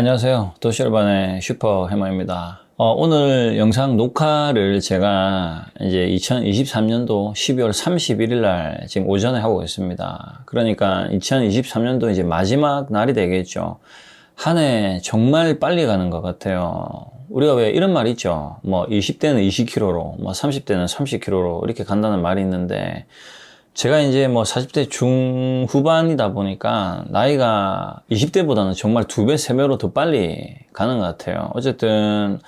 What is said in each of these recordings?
안녕하세요. 도시열반의 슈퍼 해머입니다. 어, 오늘 영상 녹화를 제가 이제 2023년도 12월 31일 날 지금 오전에 하고 있습니다. 그러니까 2023년도 이제 마지막 날이 되겠죠. 한 해 정말 빨리 가는 것 같아요. 우리가 왜 이런 말 있죠. 뭐 20대는 20km로, 뭐 30대는 30km로 이렇게 간다는 말이 있는데 제가 이제 뭐 40대 중후반이다 보니까 나이가 20대보다는 정말 두 배, 세 배로 더 빨리 가는 것 같아요. 어쨌든,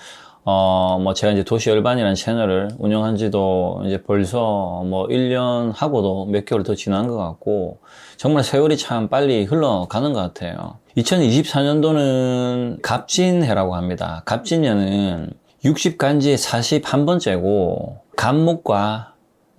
어, 뭐 제가 이제 도시 열반이라는 채널을 운영한 지도 이제 벌써 뭐 1년 하고도 몇 개월 더 지난 것 같고, 정말 세월이 참 빨리 흘러가는 것 같아요. 2024년도는 갑진해라고 합니다. 갑진년은 60간지의 41번째고, 갑목과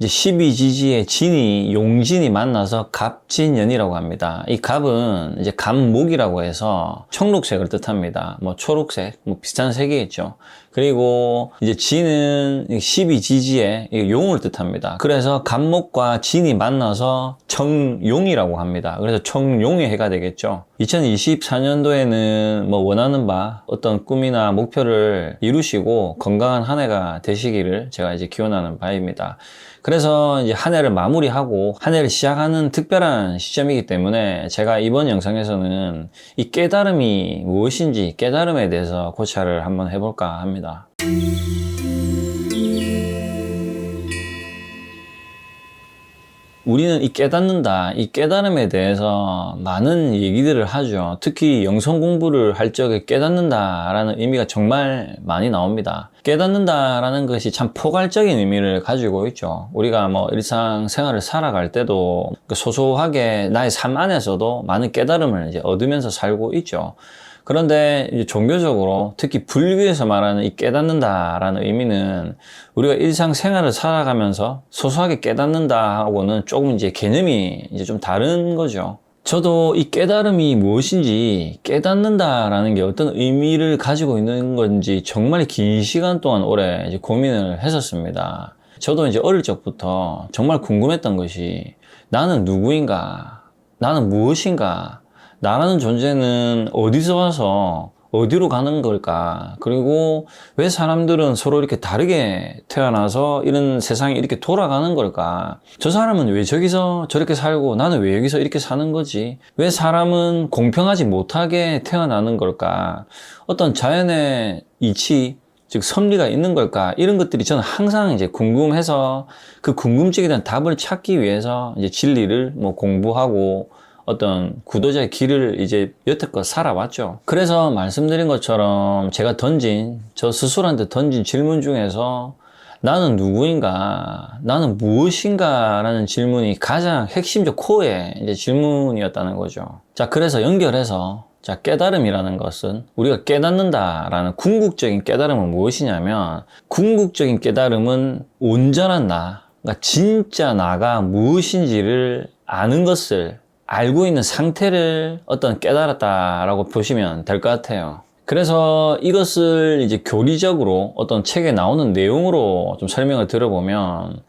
이제 12지지의 진이 용진이 만나서 갑진연이라고 합니다. 이 갑은 이제 갑목이라고 해서 청록색을 뜻합니다. 뭐 초록색, 뭐 비슷한 색이겠죠. 그리고 이제 진은 12지지의 용을 뜻합니다. 그래서 갑목과 진이 만나서 청용이라고 합니다. 그래서 청용의 해가 되겠죠. 2024년도에는 뭐 원하는 바 어떤 꿈이나 목표를 이루시고 건강한 한 해가 되시기를 제가 이제 기원하는 바입니다. 그래서 이제 한 해를 마무리하고 한 해를 시작하는 특별한 시점이기 때문에 제가 이번 영상에서는 이 깨달음이 무엇인지 깨달음에 대해서 고찰을 한번 해볼까 합니다. 우리는 이 깨닫는다, 이 깨달음에 대해서 많은 얘기들을 하죠. 특히 영성 공부를 할 적에 깨닫는다라는 의미가 정말 많이 나옵니다. 깨닫는다라는 것이 참 포괄적인 의미를 가지고 있죠. 우리가 뭐 일상 생활을 살아갈 때도 그 소소하게 나의 삶 안에서도 많은 깨달음을 이제 얻으면서 살고 있죠. 그런데 이제 종교적으로 특히 불교에서 말하는 이 깨닫는다라는 의미는 우리가 일상생활을 살아가면서 소소하게 깨닫는다 하고는 조금 이제 개념이 이제 좀 다른 거죠. 저도 이 깨달음이 무엇인지 깨닫는다라는 게 어떤 의미를 가지고 있는 건지 정말 긴 시간 동안 오래 고민을 했었습니다. 저도 이제 어릴 적부터 정말 궁금했던 것이 나는 누구인가? 나는 무엇인가? 나라는 존재는 어디서 와서 어디로 가는 걸까? 그리고 왜 사람들은 서로 이렇게 다르게 태어나서 이런 세상이 이렇게 돌아가는 걸까? 저 사람은 왜 저기서 저렇게 살고 나는 왜 여기서 이렇게 사는 거지? 왜 사람은 공평하지 못하게 태어나는 걸까? 어떤 자연의 이치, 즉 섭리가 있는 걸까? 이런 것들이 저는 항상 이제 궁금해서 그 궁금증에 대한 답을 찾기 위해서 이제 진리를 뭐 공부하고 어떤 구도자의 길을 이제 여태껏 살아왔죠. 그래서 말씀드린 것처럼 제가 던진, 저 스스로한테 던진 질문 중에서 나는 누구인가? 나는 무엇인가? 라는 질문이 가장 핵심적 코어의 이제 질문이었다는 거죠. 자, 그래서 연결해서 자, 깨달음이라는 것은 우리가 깨닫는다라는 궁극적인 깨달음은 무엇이냐면 궁극적인 깨달음은 온전한 나, 그러니까 진짜 나가 무엇인지를 아는 것을 알고 있는 상태를 어떤 깨달았다라고 보시면 될 것 같아요. 그래서 이것을 이제 교리적으로 어떤 책에 나오는 내용으로 좀 설명을 들어보면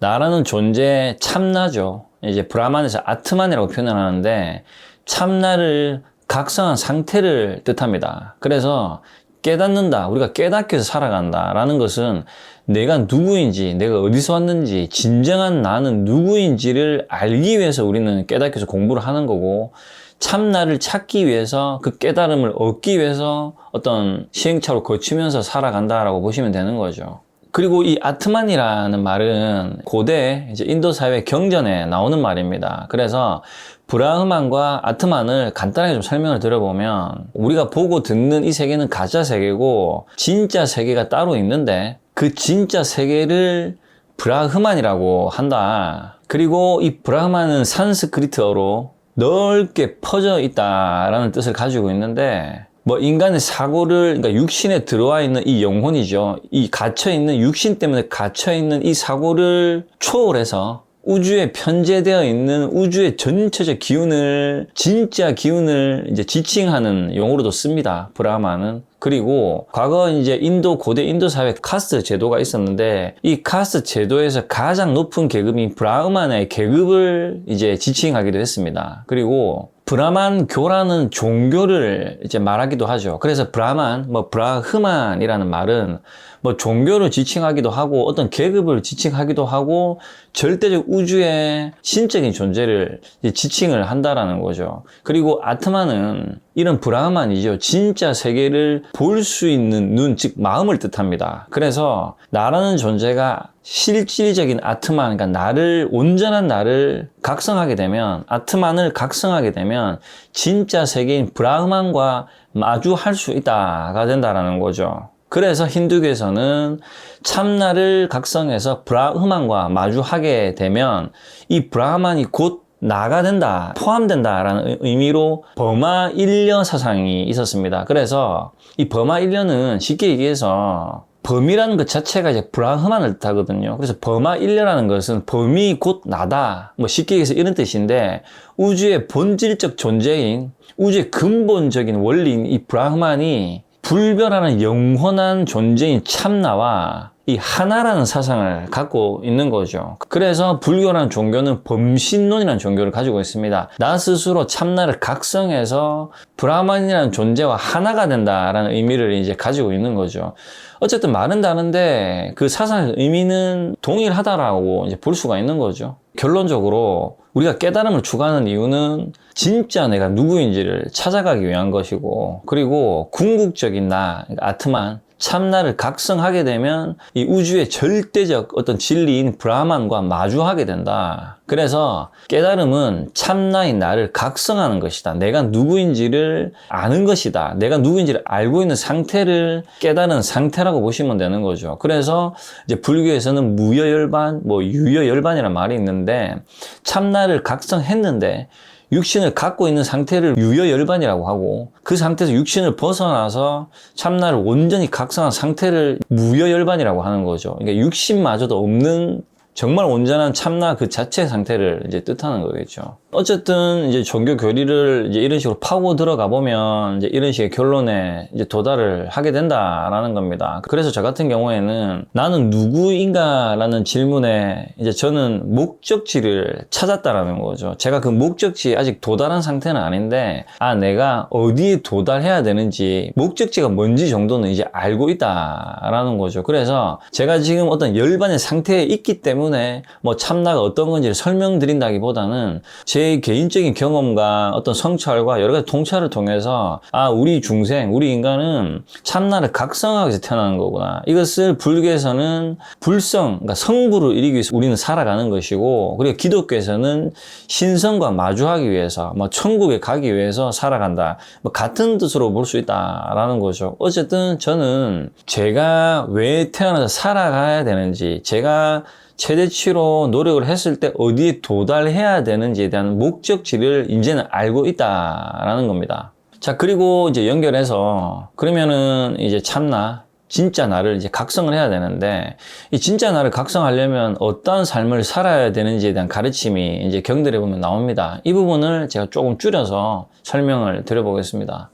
나라는 존재 참나죠. 이제 브라만에서 아트만이라고 표현을 하는데 참나를 각성한 상태를 뜻합니다. 그래서 깨닫는다, 우리가 깨닫게 해서 살아간다 라는 것은 내가 누구인지, 내가 어디서 왔는지, 진정한 나는 누구인지를 알기 위해서 우리는 깨닫게 해서 공부를 하는 거고, 참 나를 찾기 위해서 그 깨달음을 얻기 위해서 어떤 시행착오를 거치면서 살아간다라고 보시면 되는 거죠. 그리고 이 아트만이라는 말은 고대 이제 인도 사회 경전에 나오는 말입니다. 그래서 브라흐만과 아트만을 간단하게 좀 설명을 드려보면 우리가 보고 듣는 이 세계는 가짜 세계고 진짜 세계가 따로 있는데 그 진짜 세계를 브라흐만이라고 한다. 그리고 이 브라흐만은 산스크리트어로 넓게 퍼져 있다라는 뜻을 가지고 있는데 뭐 인간의 사고를 그러니까 육신에 들어와 있는 이 영혼이죠. 이 갇혀 있는 육신 때문에 갇혀 있는 이 사고를 초월해서 우주에 편재되어 있는 우주의 전체적 기운을 진짜 기운을 이제 지칭하는 용어로도 씁니다. 브라마는 그리고 과거 이제 인도 고대 인도 사회 카스트 제도가 있었는데 이 카스트 제도에서 가장 높은 계급인 브라흐만의 계급을 이제 지칭하기도 했습니다. 그리고 브라만 교라는 종교를 이제 말하기도 하죠. 그래서 브라만, 뭐 브라흐만이라는 말은 뭐 종교를 지칭하기도 하고 어떤 계급을 지칭하기도 하고 절대적 우주의 신적인 존재를 지칭을 한다라는 거죠. 그리고 아트만은 이런 브라만이죠. 진짜 세계를 볼 수 있는 눈, 즉 마음을 뜻합니다. 그래서 나라는 존재가 실질적인 아트만, 그러니까 나를 온전한 나를 각성하게 되면 아트만을 각성하게 되면 진짜 세계인 브라흐만과 마주할 수 있다가 된다라는 거죠. 그래서 힌두교에서는 참나를 각성해서 브라흐만과 마주하게 되면 이 브라흐만이 곧 나가 된다, 포함된다라는 의미로 버마 일려 사상이 있었습니다. 그래서 이 버마 일려는 쉽게 얘기해서 범이라는 것 자체가 이제 브라흐만을 뜻하거든요. 그래서 버마 일려라는 것은 범이 곧 나다. 뭐 쉽게 얘기해서 이런 뜻인데 우주의 본질적 존재인 우주의 근본적인 원리인 이 브라흐만이 불변하는 영원한 존재인 참나와 이 하나라는 사상을 갖고 있는 거죠. 그래서 불교라는 종교는 범신론이라는 종교를 가지고 있습니다. 나 스스로 참나를 각성해서 브라만이라는 존재와 하나가 된다라는 의미를 이제 가지고 있는 거죠. 어쨌든 말은 다른데 그 사상의 의미는 동일하다라고 이제 볼 수가 있는 거죠. 결론적으로 우리가 깨달음을 추구하는 이유는 진짜 내가 누구인지를 찾아가기 위한 것이고 그리고 궁극적인 나, 그러니까 아트만 참나를 각성하게 되면 이 우주의 절대적 어떤 진리인 브라만과 마주하게 된다. 그래서 깨달음은 참나인 나를 각성하는 것이다. 내가 누구인지를 아는 것이다. 내가 누구인지를 알고 있는 상태를 깨달은 상태라고 보시면 되는 거죠. 그래서 이제 불교에서는 무여열반, 뭐 유여열반이라는 말이 있는데 참나를 각성했는데 육신을 갖고 있는 상태를 유여열반이라고 하고 그 상태에서 육신을 벗어나서 참나를 온전히 각성한 상태를 무여열반이라고 하는 거죠. 그러니까 육신마저도 없는 정말 온전한 참나 그 자체 상태를 이제 뜻하는 거겠죠. 어쨌든 이제 종교 교리를 이제 이런 식으로 파고 들어가 보면 이제 이런 식의 결론에 이제 도달을 하게 된다라는 겁니다. 그래서 저 같은 경우에는 나는 누구인가라는 질문에 이제 저는 목적지를 찾았다라는 거죠. 제가 그 목적지에 아직 도달한 상태는 아닌데 아 내가 어디에 도달해야 되는지 목적지가 뭔지 정도는 이제 알고 있다라는 거죠. 그래서 제가 지금 어떤 열반의 상태에 있기 때문에 뭐 참나가 어떤 건지를 설명드린다기보다는 제제 개인적인 경험과 어떤 성찰과 여러 가지 통찰을 통해서 아 우리 중생, 우리 인간은 참나를 각성하기 태어나는 거구나. 이것을 불교에서는 불성, 그러니까 성부를 이루기 위해서 우리는 살아가는 것이고 그리고 기독교에서는 신성과 마주하기 위해서 뭐 천국에 가기 위해서 살아간다. 뭐 같은 뜻으로 볼 수 있다라는 거죠. 어쨌든 저는 제가 왜 태어나서 살아가야 되는지 제가 최대치로 노력을 했을 때 어디에 도달해야 되는지에 대한 목적지를 이제는 알고 있다라는 겁니다. 자, 그리고 이제 연결해서 그러면은 이제 참나 진짜 나를 이제 각성을 해야 되는데 이 진짜 나를 각성하려면 어떤 삶을 살아야 되는지에 대한 가르침이 이제 경들에 보면 나옵니다. 이 부분을 제가 조금 줄여서 설명을 드려보겠습니다.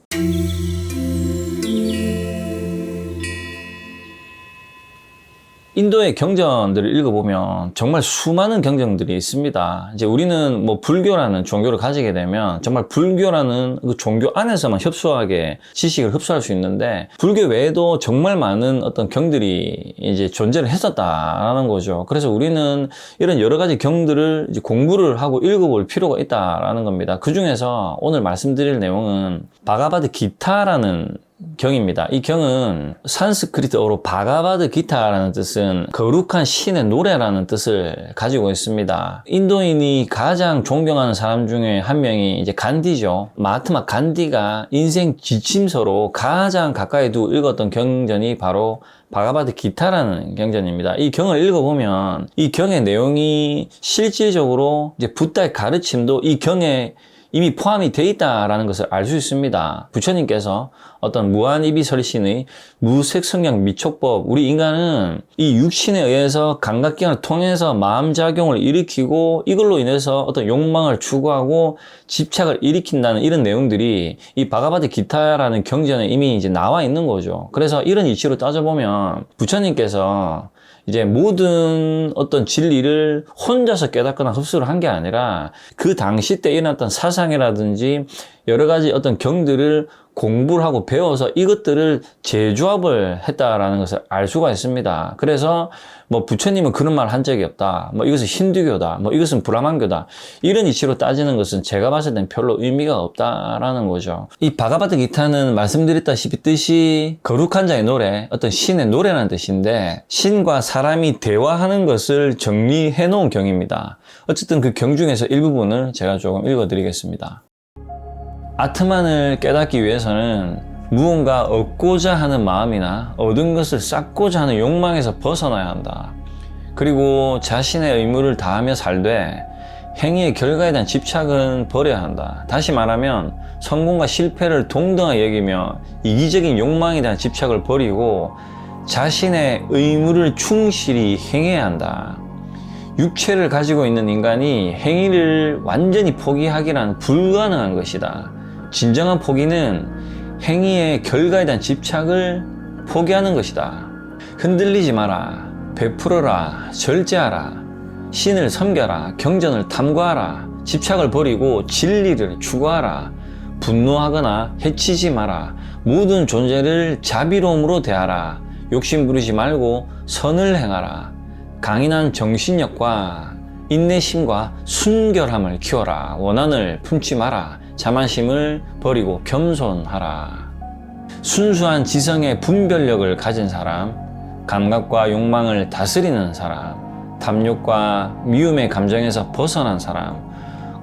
인도의 경전들을 읽어보면 정말 수많은 경전들이 있습니다. 이제 우리는 뭐 불교라는 종교를 가지게 되면 정말 불교라는 그 종교 안에서만 협소하게 지식을 흡수할 수 있는데 불교 외에도 정말 많은 어떤 경들이 이제 존재를 했었다라는 거죠. 그래서 우리는 이런 여러 가지 경들을 공부를 하고 읽어볼 필요가 있다라는 겁니다. 그 중에서 오늘 말씀드릴 내용은 바가바드 기타라는 경입니다. 이 경은 산스크리트어로 바가바드 기타라는 뜻은 거룩한 신의 노래라는 뜻을 가지고 있습니다. 인도인이 가장 존경하는 사람 중에 한 명이 이제 간디죠. 마트마 간디가 인생 지침서로 가장 가까이 두고 읽었던 경전이 바로 바가바드 기타라는 경전입니다. 이 경을 읽어보면 이 경의 내용이 실질적으로 이제 붓다의 가르침도 이 경에 이미 포함이 되어 있다라는 것을 알 수 있습니다. 부처님께서 어떤 무한이비설신의 무색성량 미촉법, 우리 인간은 이 육신에 의해서 감각기관을 통해서 마음작용을 일으키고 이걸로 인해서 어떤 욕망을 추구하고 집착을 일으킨다는 이런 내용들이 이 바가바드 기타라는 경전에 이미 이제 나와 있는 거죠. 그래서 이런 이치로 따져보면 부처님께서 이제 모든 어떤 진리를 혼자서 깨닫거나 흡수를 한 게 아니라 그 당시 때 일어났던 사상이라든지 여러 가지 어떤 경들을 공부를 하고 배워서 이것들을 재조합을 했다라는 것을 알 수가 있습니다. 그래서 뭐 부처님은 그런 말 한 적이 없다. 뭐 이것은 힌두교다. 뭐 이것은 브라만교다. 이런 이치로 따지는 것은 제가 봤을 땐 별로 의미가 없다라는 거죠. 이 바가바드 기타는 말씀드렸다시피 뜻이 거룩한 자의 노래, 어떤 신의 노래라는 뜻인데 신과 사람이 대화하는 것을 정리해 놓은 경입니다. 어쨌든 그 경 중에서 일부분을 제가 조금 읽어 드리겠습니다. 아트만을 깨닫기 위해서는 무언가 얻고자 하는 마음이나 얻은 것을 쌓고자 하는 욕망에서 벗어나야 한다. 그리고 자신의 의무를 다하며 살되 행위의 결과에 대한 집착은 버려야 한다. 다시 말하면 성공과 실패를 동등하게 여기며 이기적인 욕망에 대한 집착을 버리고 자신의 의무를 충실히 행해야 한다. 육체를 가지고 있는 인간이 행위를 완전히 포기하기란 불가능한 것이다. 진정한 포기는 행위의 결과에 대한 집착을 포기하는 것이다. 흔들리지 마라. 베풀어라. 절제하라. 신을 섬겨라. 경전을 탐구하라. 집착을 버리고 진리를 추구하라. 분노하거나 해치지 마라. 모든 존재를 자비로움으로 대하라. 욕심 부리지 말고 선을 행하라. 강인한 정신력과 인내심과 순결함을 키워라. 원한을 품지 마라. 자만심을 버리고 겸손하라. 순수한 지성의 분별력을 가진 사람, 감각과 욕망을 다스리는 사람, 탐욕과 미움의 감정에서 벗어난 사람,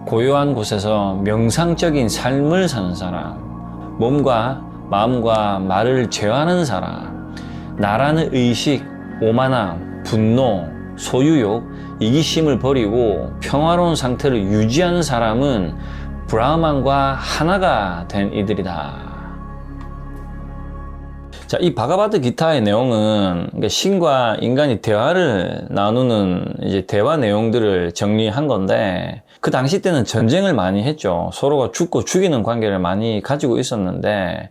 고요한 곳에서 명상적인 삶을 사는 사람, 몸과 마음과 말을 제어하는 사람, 나라는 의식, 오만함, 분노, 소유욕, 이기심을 버리고 평화로운 상태를 유지하는 사람은 브라흐만과 하나가 된 이들이다. 자, 이 바가바드 기타의 내용은 신과 인간이 대화를 나누는 이제 대화 내용들을 정리한 건데 그 당시 때는 전쟁을 많이 했죠. 서로가 죽고 죽이는 관계를 많이 가지고 있었는데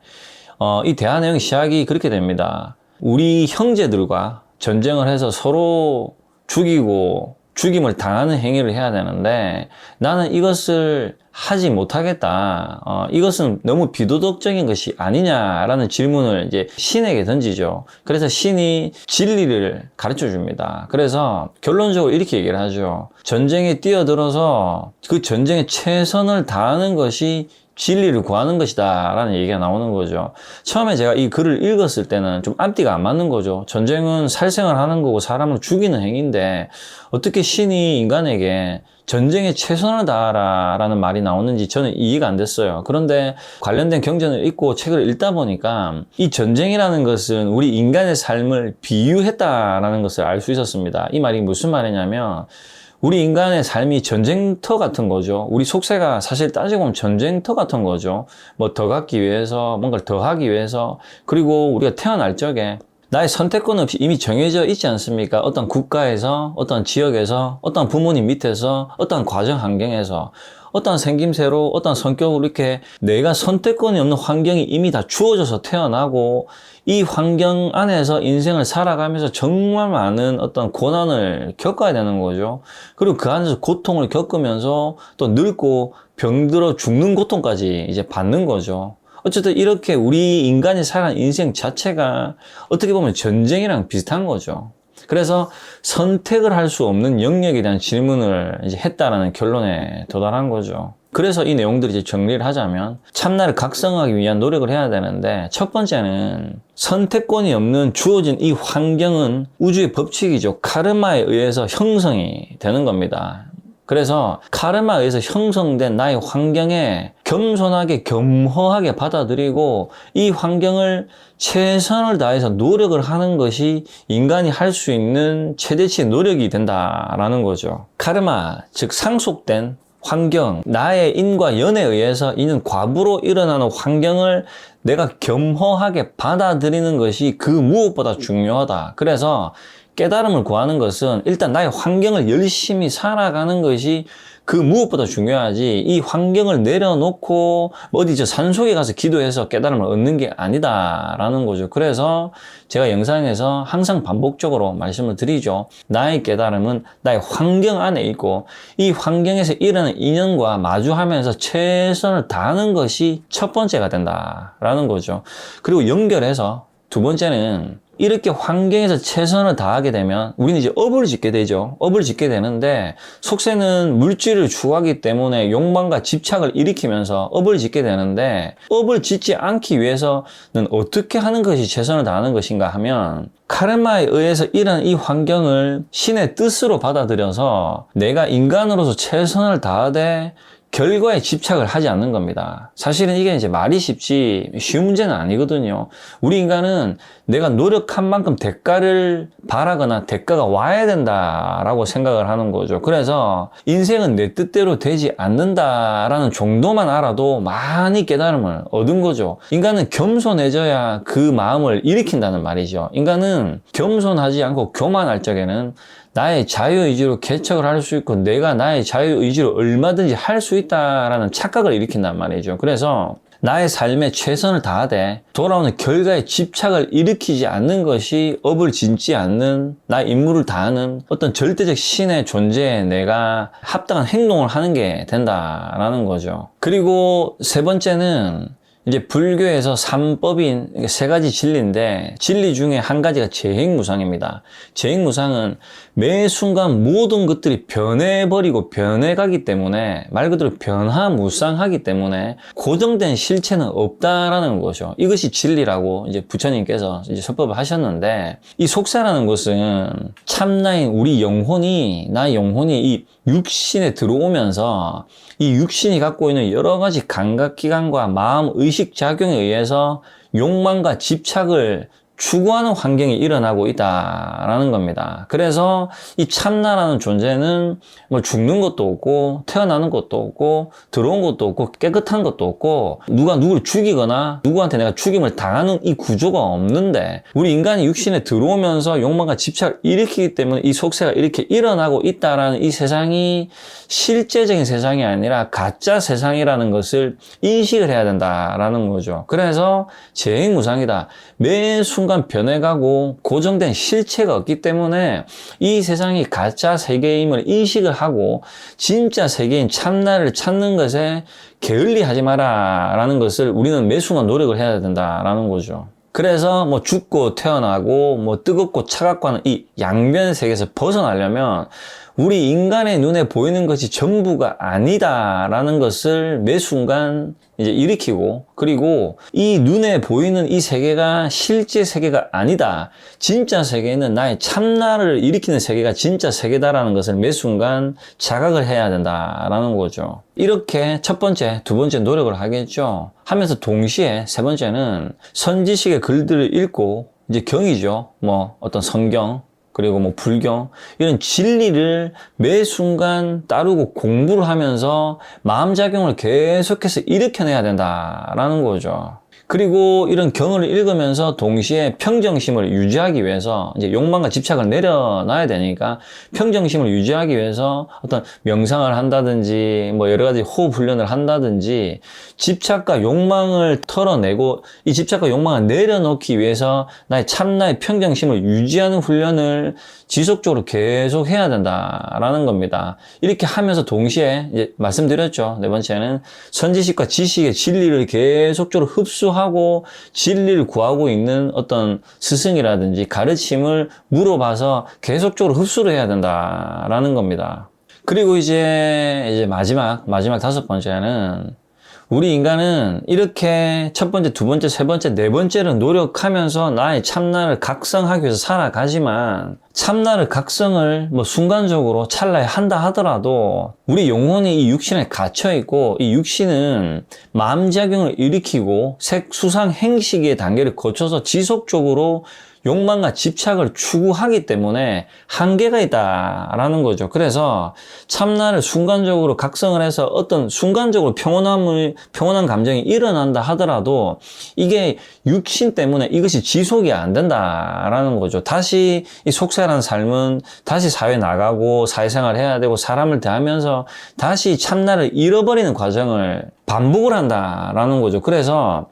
어, 이 대화 내용 시작이 그렇게 됩니다. 우리 형제들과 전쟁을 해서 서로 죽이고 죽임을 당하는 행위를 해야 되는데 나는 이것을 하지 못하겠다. 어, 이것은 너무 비도덕적인 것이 아니냐라는 질문을 이제 신에게 던지죠. 그래서 신이 진리를 가르쳐 줍니다. 그래서 결론적으로 이렇게 얘기를 하죠. 전쟁에 뛰어들어서 그 전쟁에 최선을 다하는 것이 진리를 구하는 것이다 라는 얘기가 나오는 거죠. 처음에 제가 이 글을 읽었을 때는 좀 앞뒤가 안 맞는 거죠. 전쟁은 살생을 하는 거고 사람을 죽이는 행위인데 어떻게 신이 인간에게 전쟁에 최선을 다하라 라는 말이 나오는지 저는 이해가 안 됐어요. 그런데 관련된 경전을 읽고 책을 읽다 보니까 이 전쟁이라는 것은 우리 인간의 삶을 비유했다라는 것을 알 수 있었습니다. 이 말이 무슨 말이냐면 우리 인간의 삶이 전쟁터 같은 거죠. 우리 속세가 사실 따지고 보면 전쟁터 같은 거죠. 뭐 더 갖기 위해서, 뭔가를 더 하기 위해서, 그리고 우리가 태어날 적에 나의 선택권 없이 이미 정해져 있지 않습니까? 어떤 국가에서, 어떤 지역에서, 어떤 부모님 밑에서, 어떤 과정 환경에서, 어떤 생김새로, 어떤 성격으로 이렇게 내가 선택권이 없는 환경이 이미 다 주어져서 태어나고 이 환경 안에서 인생을 살아가면서 정말 많은 어떤 고난을 겪어야 되는 거죠. 그리고 그 안에서 고통을 겪으면서 또 늙고 병들어 죽는 고통까지 이제 받는 거죠. 어쨌든 이렇게 우리 인간이 살아간 인생 자체가 어떻게 보면 전쟁이랑 비슷한 거죠. 그래서 선택을 할 수 없는 영역에 대한 질문을 이제 했다라는 결론에 도달한 거죠. 그래서 이 내용들을 이제 정리를 하자면 참나를 각성하기 위한 노력을 해야 되는데 첫 번째는 선택권이 없는 주어진 이 환경은 우주의 법칙이죠. 카르마에 의해서 형성이 되는 겁니다. 그래서 카르마에 의해서 형성된 나의 환경에 겸손하게 겸허하게 받아들이고 이 환경을 최선을 다해서 노력을 하는 것이 인간이 할 수 있는 최대치의 노력이 된다라는 거죠. 카르마, 즉 상속된 환경, 나의 인과 연에 의해서 이는 과부로 일어나는 환경을 내가 겸허하게 받아들이는 것이 그 무엇보다 중요하다. 그래서 깨달음을 구하는 것은 일단 나의 환경을 열심히 살아가는 것이 그 무엇보다 중요하지 이 환경을 내려놓고 어디 저 산속에 가서 기도해서 깨달음을 얻는 게 아니다라는 거죠. 그래서 제가 영상에서 항상 반복적으로 말씀을 드리죠. 나의 깨달음은 나의 환경 안에 있고 이 환경에서 일어나는 인연과 마주하면서 최선을 다하는 것이 첫 번째가 된다라는 거죠. 그리고 연결해서 두 번째는 이렇게 환경에서 최선을 다하게 되면 우리는 이제 업을 짓게 되죠. 업을 짓게 되는데 속세는 물질을 추구하기 때문에 욕망과 집착을 일으키면서 업을 짓게 되는데 업을 짓지 않기 위해서는 어떻게 하는 것이 최선을 다하는 것인가 하면 카르마에 의해서 이런 이 환경을 신의 뜻으로 받아들여서 내가 인간으로서 최선을 다하되 결과에 집착을 하지 않는 겁니다. 사실은 이게 이제 말이 쉽지 쉬운 문제는 아니거든요. 우리 인간은 내가 노력한 만큼 대가를 바라거나 대가가 와야 된다라고 생각을 하는 거죠. 그래서 인생은 내 뜻대로 되지 않는다라는 정도만 알아도 많이 깨달음을 얻은 거죠. 인간은 겸손해져야 그 마음을 일으킨다는 말이죠. 인간은 겸손하지 않고 교만할 적에는 나의 자유의지로 개척을 할 수 있고 내가 나의 자유의지로 얼마든지 할 수 있다라는 착각을 일으킨단 말이죠. 그래서 나의 삶에 최선을 다하되 돌아오는 결과에 집착을 일으키지 않는 것이 업을 짓지 않는 나의 임무를 다하는 어떤 절대적 신의 존재에 내가 합당한 행동을 하는 게 된다라는 거죠. 그리고 세 번째는 이제 불교에서 삼법인 세 가지 진리인데 진리 중에 한 가지가 재행무상입니다. 재행무상은 매 순간 모든 것들이 변해버리고 변해가기 때문에 말 그대로 변화무쌍하기 때문에 고정된 실체는 없다라는 거죠. 이것이 진리라고 이제 부처님께서 이제 설법을 하셨는데 이 속사라는 것은 참나인 우리 영혼이 나 영혼이 이 육신에 들어오면서 이 육신이 갖고 있는 여러 가지 감각기관과 마음 의식 작용에 의해서 욕망과 집착을 추구하는 환경이 일어나고 있다라는 겁니다. 그래서 이 참나라는 존재는 뭐 죽는 것도 없고 태어나는 것도 없고 들어온 것도 없고 깨끗한 것도 없고 누가 누구를 죽이거나 누구한테 내가 죽임을 당하는 이 구조가 없는데 우리 인간이 육신에 들어오면서 욕망과 집착을 일으키기 때문에 이 속세가 이렇게 일어나고 있다라는 이 세상이 실제적인 세상이 아니라 가짜 세상이라는 것을 인식을 해야 된다라는 거죠. 그래서 재행무상이다. 매순 간 변해가고 고정된 실체가 없기 때문에 이 세상이 가짜 세계임을 인식을 하고 진짜 세계인 참나를 찾는 것에 게을리하지 마라 라는 것을 우리는 매 순간 노력을 해야 된다라는 거죠. 그래서 뭐 죽고 태어나고 뭐 뜨겁고 차갑고 하는 이 양변 세계에서 벗어나려면 우리 인간의 눈에 보이는 것이 전부가 아니다라는 것을 매 순간 이제 일으키고 그리고 이 눈에 보이는 이 세계가 실제 세계가 아니다. 진짜 세계는 나의 참나를 일으키는 세계가 진짜 세계다라는 것을 매 순간 자각을 해야 된다라는 거죠. 이렇게 첫 번째, 두 번째 노력을 하겠죠. 하면서 동시에 세 번째는 선지식의 글들을 읽고 이제 경이죠. 뭐 어떤 성경 그리고 뭐 불경 이런 진리를 매 순간 따르고 공부를 하면서 마음 작용을 계속해서 일으켜내야 된다라는 거죠. 그리고 이런 경을 읽으면서 동시에 평정심을 유지하기 위해서 이제 욕망과 집착을 내려놔야 되니까 평정심을 유지하기 위해서 어떤 명상을 한다든지 뭐 여러 가지 호흡 훈련을 한다든지 집착과 욕망을 털어내고 이 집착과 욕망을 내려놓기 위해서 나의 참나의 평정심을 유지하는 훈련을 지속적으로 계속 해야 된다라는 겁니다. 이렇게 하면서 동시에 이제 말씀드렸죠. 네 번째는 선지식과 지식의 진리를 계속적으로 흡수 하고 진리를 구하고 있는 어떤 스승이라든지 가르침을 물어봐서 계속적으로 흡수를 해야 된다라는 겁니다. 그리고 이제 이제 마지막 마지막 다섯 번째는 우리 인간은 이렇게 첫 번째, 두 번째, 세 번째, 네 번째를 노력하면서 나의 참나를 각성하기 위해서 살아가지만 참나를 각성을 뭐 순간적으로 찰나에 한다 하더라도 우리 영혼이 이 육신에 갇혀 있고 이 육신은 마음 작용을 일으키고 색, 수상, 행식의 단계를 거쳐서 지속적으로 욕망과 집착을 추구하기 때문에 한계가 있다라는 거죠. 그래서 참나를 순간적으로 각성을 해서 어떤 순간적으로 평온함을, 평온한 감정이 일어난다 하더라도 이게 육신 때문에 이것이 지속이 안 된다라는 거죠. 다시 이 속세라는 삶은 다시 사회 나가고 사회생활 해야 되고 사람을 대하면서 다시 참나를 잃어버리는 과정을 반복을 한다라는 거죠. 그래서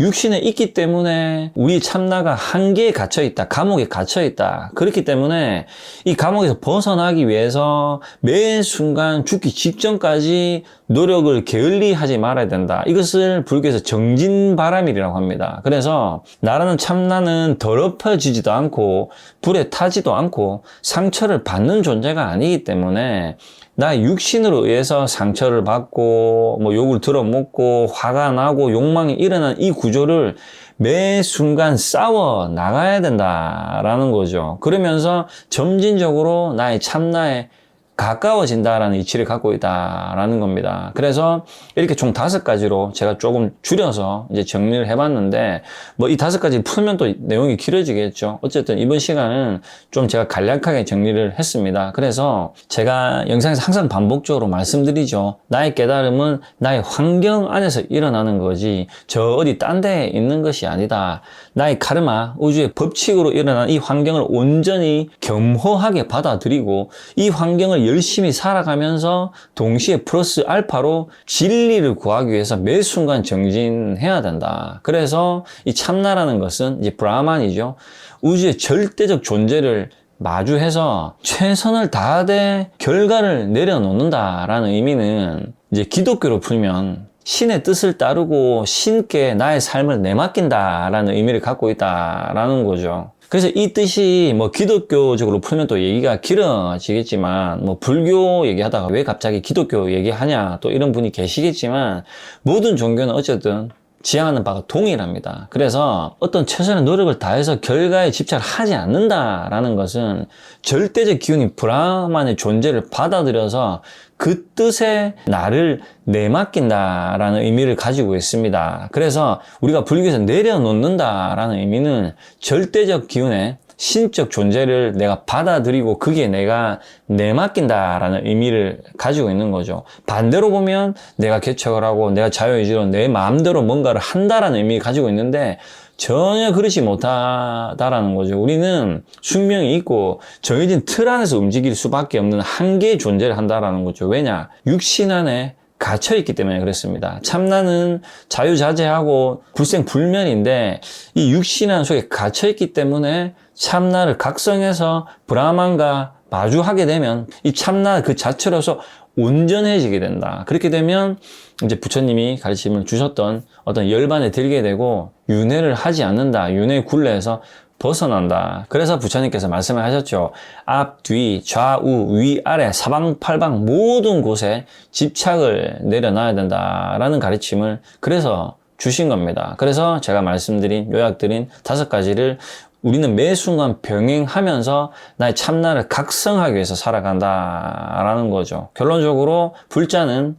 육신에 있기 때문에 우리 참나가 한계에 갇혀 있다. 감옥에 갇혀 있다. 그렇기 때문에 이 감옥에서 벗어나기 위해서 매 순간 죽기 직전까지 노력을 게을리 하지 말아야 된다. 이것을 불교에서 정진바람이라고 합니다. 그래서 나라는 참나는 더럽혀지지도 않고 불에 타지도 않고 상처를 받는 존재가 아니기 때문에 나 육신으로 의해서 상처를 받고 뭐 욕을 들어먹고 화가 나고 욕망이 일어난 이 구조를 매 순간 싸워 나가야 된다라는 거죠. 그러면서 점진적으로 나의 참나에 가까워진다라는 이치를 갖고 있다라는 겁니다. 그래서 이렇게 총 다섯 가지로 제가 조금 줄여서 이제 정리를 해봤는데 뭐 이 다섯 가지 풀면 또 내용이 길어지겠죠. 어쨌든 이번 시간은 좀 제가 간략하게 정리를 했습니다. 그래서 제가 영상에서 항상 반복적으로 말씀드리죠. 나의 깨달음은 나의 환경 안에서 일어나는 거지 저 어디 딴 데에 있는 것이 아니다. 나의 카르마, 우주의 법칙으로 일어난 이 환경을 온전히 겸허하게 받아들이고 이 환경을 열심히 살아가면서 동시에 플러스 알파로 진리를 구하기 위해서 매 순간 정진해야 된다. 그래서 이 참나라는 것은 이제 브라만이죠. 우주의 절대적 존재를 마주해서 최선을 다하되 결과를 내려놓는다라는 의미는 이제 기독교로 풀면 신의 뜻을 따르고 신께 나의 삶을 내맡긴다라는 의미를 갖고 있다라는 거죠. 그래서 이 뜻이 뭐 기독교적으로 풀면 또 얘기가 길어지겠지만 뭐 불교 얘기하다가 왜 갑자기 기독교 얘기하냐 또 이런 분이 계시겠지만 모든 종교는 어쨌든 지향하는 바가 동일합니다. 그래서 어떤 최선의 노력을 다해서 결과에 집착을 하지 않는다라는 것은 절대적 기운인 브라만의 존재를 받아들여서 그 뜻에 나를 내맡긴다라는 의미를 가지고 있습니다. 그래서 우리가 불교에서 내려놓는다라는 의미는 절대적 기운에 신적 존재를 내가 받아들이고 그게 내가 내맡긴다라는 의미를 가지고 있는 거죠. 반대로 보면 내가 개척을 하고 내가 자유의지로 내 마음대로 뭔가를 한다라는 의미를 가지고 있는데 전혀 그렇지 못하다라는 거죠. 우리는 숙명이 있고 정해진 틀 안에서 움직일 수밖에 없는 한계의 존재를 한다라는 거죠. 왜냐? 육신 안에 갇혀 있기 때문에 그렇습니다. 참나는 자유자재하고 불생불면인데 이 육신안 속에 갇혀 있기 때문에 참나를 각성해서 브라만과 마주하게 되면 이 참나 그 자체로서 온전해지게 된다. 그렇게 되면 이제 부처님이 가르침을 주셨던 어떤 열반에 들게 되고 윤회를 하지 않는다. 윤회 굴레에서 벗어난다. 그래서 부처님께서 말씀을 하셨죠. 앞, 뒤, 좌우, 위, 아래, 사방, 팔방 모든 곳에 집착을 내려놔야 된다라는 가르침을 그래서 주신 겁니다. 그래서 제가 말씀드린 요약드린 다섯 가지를 우리는 매 순간 병행하면서 나의 참나를 각성하기 위해서 살아간다라는 거죠. 결론적으로 불자는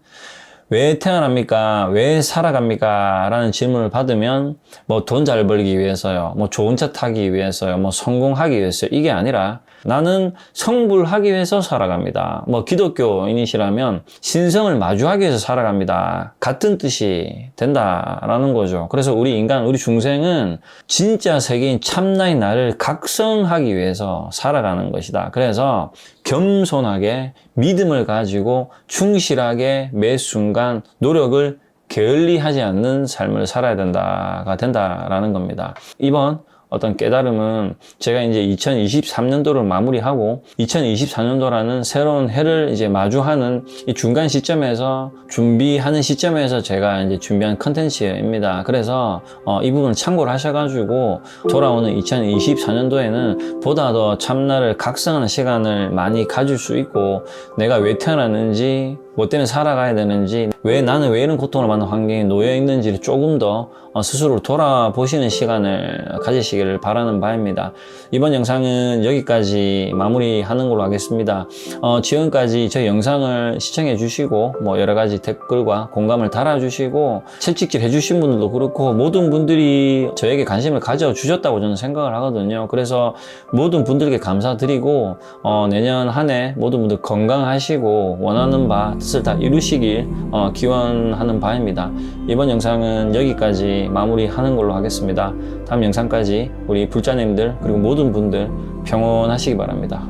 왜 태어납니까? 왜 살아갑니까? 라는 질문을 받으면 뭐 돈 잘 벌기 위해서요. 뭐 좋은 차 타기 위해서요. 뭐 성공하기 위해서요. 이게 아니라 나는 성불하기 위해서 살아갑니다. 뭐 기독교인이시라면 신성을 마주하기 위해서 살아갑니다. 같은 뜻이 된다라는 거죠. 그래서 우리 인간, 우리 중생은 진짜 세계인 참나의 나를 각성하기 위해서 살아가는 것이다. 그래서 겸손하게 믿음을 가지고 충실하게 매 순간 노력을 게을리하지 않는 삶을 살아야 된다가 된다라는 겁니다. 이번 어떤 깨달음은 제가 이제 2023년도를 마무리하고 2024년도라는 새로운 해를 이제 마주하는 이 중간 시점에서 준비하는 시점에서 제가 이제 준비한 컨텐츠입니다. 그래서 어, 이 부분 참고를 하셔가지고 돌아오는 2024년도에는 보다 더 참나를 각성하는 시간을 많이 가질 수 있고 내가 왜 태어났는지 뭐 때문에 살아가야 되는지, 왜 나는 왜 이런 고통을 받는 환경에 놓여 있는지를 조금 더 어, 스스로 돌아보시는 시간을 가지시기를 바라는 바입니다. 이번 영상은 여기까지 마무리하는 걸로 하겠습니다. 어, 지금까지 저희 영상을 시청해 주시고, 뭐 여러 가지 댓글과 공감을 달아 주시고, 채찍질 해 주신 분들도 그렇고, 모든 분들이 저에게 관심을 가져 주셨다고 저는 생각을 하거든요. 그래서 모든 분들께 감사드리고, 어, 내년 한 해 모든 분들 건강하시고, 원하는 바, 뜻을 다 이루시길 어, 기원하는 바입니다. 이번 영상은 여기까지 마무리하는 걸로 하겠습니다. 다음 영상까지 우리 불자님들, 그리고 모든 분들 평온하시기 바랍니다.